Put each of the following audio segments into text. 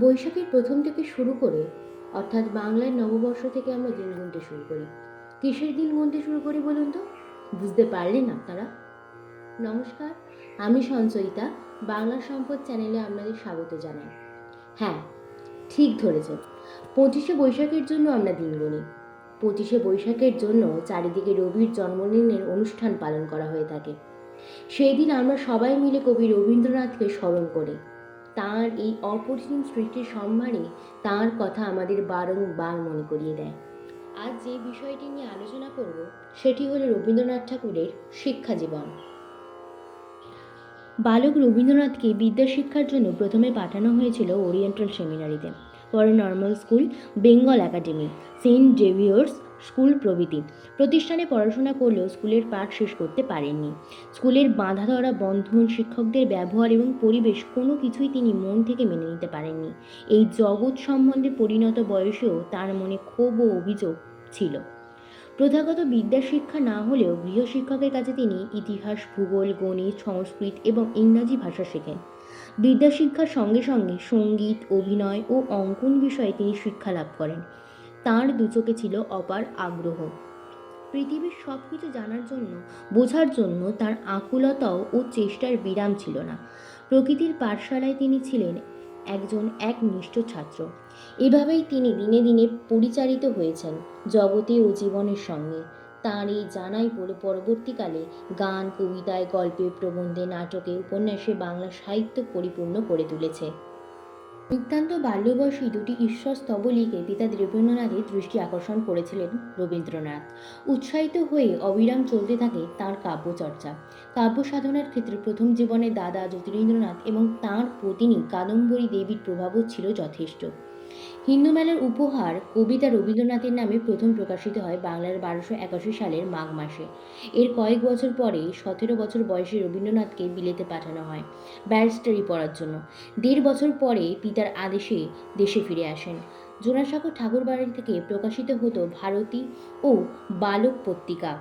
বৈশাখের প্রথম থেকে শুরু করে, অর্থাৎ বাংলার নববর্ষ থেকে আমরা দিন গুনতে শুরু করি। কিসের দিন গুনতে শুরু করি বলুন তো? বুঝতে পারলেন আপনারা? নমস্কার, আমি সঞ্চয়িতা, বাংলা সম্পদ চ্যানেলে আপনাদের স্বাগত জানাই। হ্যাঁ ঠিক ধরেছেন। পঁচিশে বৈশাখের জন্য আমরা দিন গুনি। পঁচিশে বৈশাখের জন্য চারিদিকে রবির জন্মদিনের অনুষ্ঠান পালন করা হয়ে থাকে। সেই দিন আমরা সবাই মিলে কবি রবীন্দ্রনাথকে স্মরণ করি। তাঁর এই অপরিসীম সৃষ্টির সম্মানে তাঁর কথা আমাদের বারংবার মনে করিয়ে দেয়। আজ যে বিষয়টি নিয়ে আলোচনা করব, সেটি হলো রবীন্দ্রনাথ ঠাকুরের শিক্ষা জীবন। বালক রবীন্দ্রনাথকে বিদ্যা শিক্ষার জন্য প্রথমে পাঠানো হয়েছিল ওরিয়েন্টাল সেমিনারিতে, পরে Normal School, Bengal Academy, Saint Xavier's School প্রভৃতি। প্রতিষ্ঠানে পড়াশোনা করলেও স্কুলের পাঠ শেষ করতে পারেননি। স্কুলের বাঁধা ধরা বন্ধন, শিক্ষকদের ব্যবহার এবং পরিবেশ কোনো কিছুই তিনি মন থেকে মেনে নিতে পারেননি। এই জগৎ সম্বন্ধে পরিণত বয়সেও তার মনে ক্ষোভ ও অভিযোগ ছিল। প্রথাগত বিদ্যা শিক্ষা না হলেও গৃহশিক্ষকের কাছে তিনি ইতিহাস, ভূগোল, গণিত, সংস্কৃত এবং ইংরাজি ভাষা শেখেন। বিদ্যা শিক্ষার সঙ্গে সঙ্গে সংগীত, অভিনয় ও অঙ্কন বিষয়ে তিনি শিক্ষা লাভ করেন। তাঁর দুচোখে ছিল অপার আগ্রহ। পৃথিবীর সব কিছু জানার জন্য, বোঝার জন্য তার আকুলতাও ও চেষ্টার বিরাম ছিল না। প্রকৃতির পাঠশালায় তিনি ছিলেন একজন এক একনিষ্ঠ ছাত্র। এভাবেই তিনি দিনে দিনে পরিচালিত হয়েছেন জগতে ও জীবনের সঙ্গে। তাঁর এই জানাই পড়ে পরবর্তীকালে গান, কবিতায়, গল্পে, প্রবন্ধে, নাটকে, উপন্যাসে বাংলা সাহিত্য পরিপূর্ণ করে তুলেছে। নিতান্ত বাল্যবয়সী দুটি ঈশ্বর স্তবলিকে পিতা দ্রবীন্দ্রনাথের দৃষ্টি আকর্ষণ করেছিলেন রবীন্দ্রনাথ। উৎসাহিত হয়ে অবিরাম চলতে থাকে তাঁর কাব্যচর্চা। কাব্য সাধনার ক্ষেত্রে প্রথম জীবনে দাদা জ্যোতিরেন্দ্রনাথ এবং তাঁর পত্নী কাদম্বরী দেবীর প্রভাবও ছিল যথেষ্ট। হিন্দু মেলার উপহার কবিতা রবীন্দ্রনাথের নামে প্রথম প্রকাশিত হয় বাংলার বারোশো একাশি সালের মাঘ মাসে। এর কয়েক বছর পরে সতেরো বছর বয়সে রবীন্দ্রনাথকে বিলেতে পাঠানো হয় ব্যারিস্টারি পড়ার জন্য। দেড় বছর পরে পিতার আদেশে দেশে ফিরে আসেন। জোড়াসাঁকো ঠাকুরবাড়ি থেকে প্রকাশিত হতো ভারতী ও বালক পত্রিকা।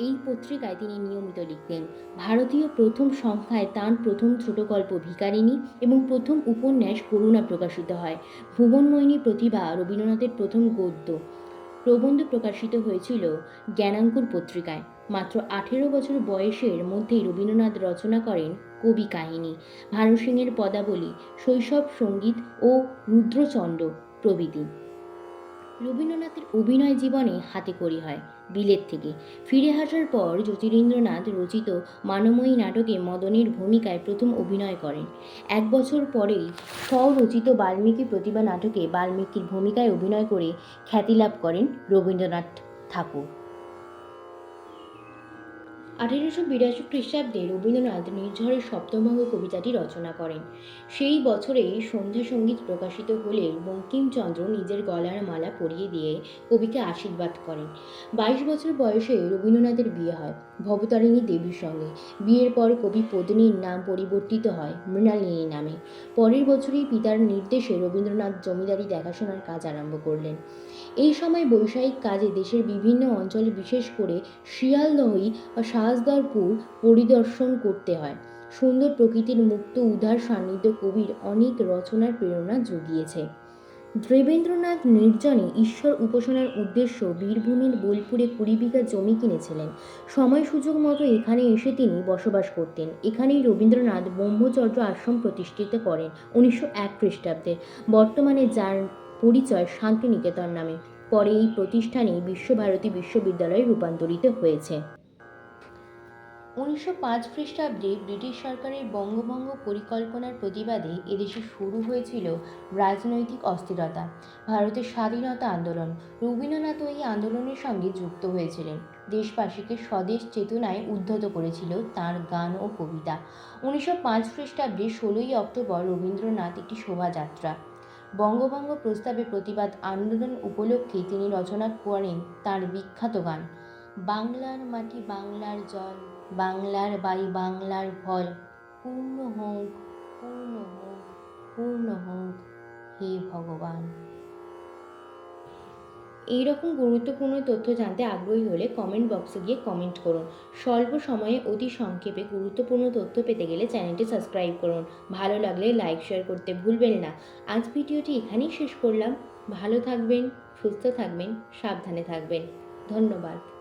এই পত্রিকায় তিনি নিয়মিত লিখতেন। ভারতীয় প্রথম সংখ্যায় তাঁর প্রথম ছোট গল্প ভিকারিণী এবং প্রথম উপন্যাস করুণা প্রকাশিত হয়। ভুবনময়িনী প্রতিভা রবীন্দ্রনাথের প্রথম গদ্য প্রবন্ধ প্রকাশিত হয়েছিল জ্ঞানাঙ্কুর পত্রিকায়। মাত্র আঠেরো বছর বয়সের মধ্যেই রবীন্দ্রনাথ রচনা করেন কবি কাহিনী। ভানু সিংয়ের পদাবলী, শৈশব সংগীত ও রুদ্রচণ্ড প্রভৃতি। রবীন্দ্রনাথের অভিনয় জীবনে হাতে করি হয়। বিলেত থেকে। ফিরে আসার পর জ্যোতিরেন্দ্রনাথ রচিত মানময়ী নাটকে মদনের ভূমিকায় প্রথম অভিনয় করেন। এক বছর পরেই স্বরচিত বাল্মীকি প্রতিভা নাটকে বাল্মীকির ভূমিকায় অভিনয় করে খ্যাতি লাভ করেন রবীন্দ্রনাথ ঠাকুর। আঠেরোশো বিরাশি খ্রিস্টাব্দে রবীন্দ্রনাথ নির্ঝরের সপ্তমঙ্গ কবিতাটি রচনা করেন। সেই বছরেই সন্ধ্যা সংগীত প্রকাশিত হলে বঙ্কিমচন্দ্র নিজের গলার মালা পরিয়ে দিয়ে কবিকে আশীর্বাদ করেন। বাইশ বছর বয়সে রবীন্দ্রনাথের বিয়ে হয় ভবতারিণী দেবীর সঙ্গে। বিয়ের পর কবি পত্নীর নাম পরিবর্তিত হয় মৃণালিনী নামে। পরের বছরই পিতার নির্দেশে রবীন্দ্রনাথ জমিদারি দেখাশোনার কাজ আরম্ভ করলেন। এই সময় বৈষয়িক কাজে দেশের বিভিন্ন অঞ্চলে বিশেষ করে শিয়ালদহই বা শাহজাদপুর পরিদর্শন করতে হয়। সুন্দর প্রকৃতির মুক্ত, উদার সান্নিধ্য কবির অনেক রচনার প্রেরণা জুগিয়েছে। দেবেন্দ্রনাথ নির্জনে ঈশ্বর উপাসনার উদ্দেশ্য বীরভূমির বোলপুরে কুড়ি বিঘা জমি কিনেছিলেন। সময় সুযোগ মতো এখানে এসে তিনি বসবাস করতেন। এখানেই রবীন্দ্রনাথ ব্রহ্মচর্য আশ্রম প্রতিষ্ঠিত করেন উনিশশো এক খ্রিস্টাব্দে। বর্তমানে যার পরিচয় শান্তিনিকেতন নামে। পরে এই প্রতিষ্ঠানই বিশ্বভারতী বিশ্ববিদ্যালয়ে রূপান্তরিত হয়েছে। উনিশশো পাঁচ খ্রিস্টাব্দে ব্রিটিশ সরকারের বঙ্গভঙ্গ পরিকল্পনার প্রতিবাদে এদেশে শুরু হয়েছিল রাজনৈতিক অস্থিরতা, ভারতের স্বাধীনতা আন্দোলন। রবীন্দ্রনাথও এই আন্দোলনের সঙ্গে যুক্ত হয়েছিলেন। দেশবাসীকে স্বদেশ চেতনায় উদ্ধত করেছিল তার গান ও কবিতা। উনিশশো পাঁচ খ্রিস্টাব্দে ষোলোই অক্টোবর রবীন্দ্রনাথ একটি শোভাযাত্রা। বঙ্গভঙ্গ প্রস্তাবে প্রতিবাদ আন্দোলন উপলক্ষে তিনি রচনা করেন তার বিখ্যাত গান, বাংলার মাটি বাংলার জল। বাংলার বাই বাংলার ফল। পূর্ণ হোক পূর্ণ হোক পূর্ণ হোক, হে ভগবান। এই রকম গুরুত্বপূর্ণ তথ্য জানতে আগ্রহী হলে কমেন্ট বক্সে গিয়ে কমেন্ট করুন। স্বল্প সময়ে অতি সংক্ষেপে গুরুত্বপূর্ণ তথ্য পেতে গেলে চ্যানেলটি সাবস্ক্রাইব করুন। ভালো লাগলে লাইক শেয়ার করতে ভুলবেন না। আজ ভিডিওটি এখানেই শেষ করলাম। ভালো থাকবেন, সুস্থ থাকবেন, সাবধানে থাকবেন। ধন্যবাদ।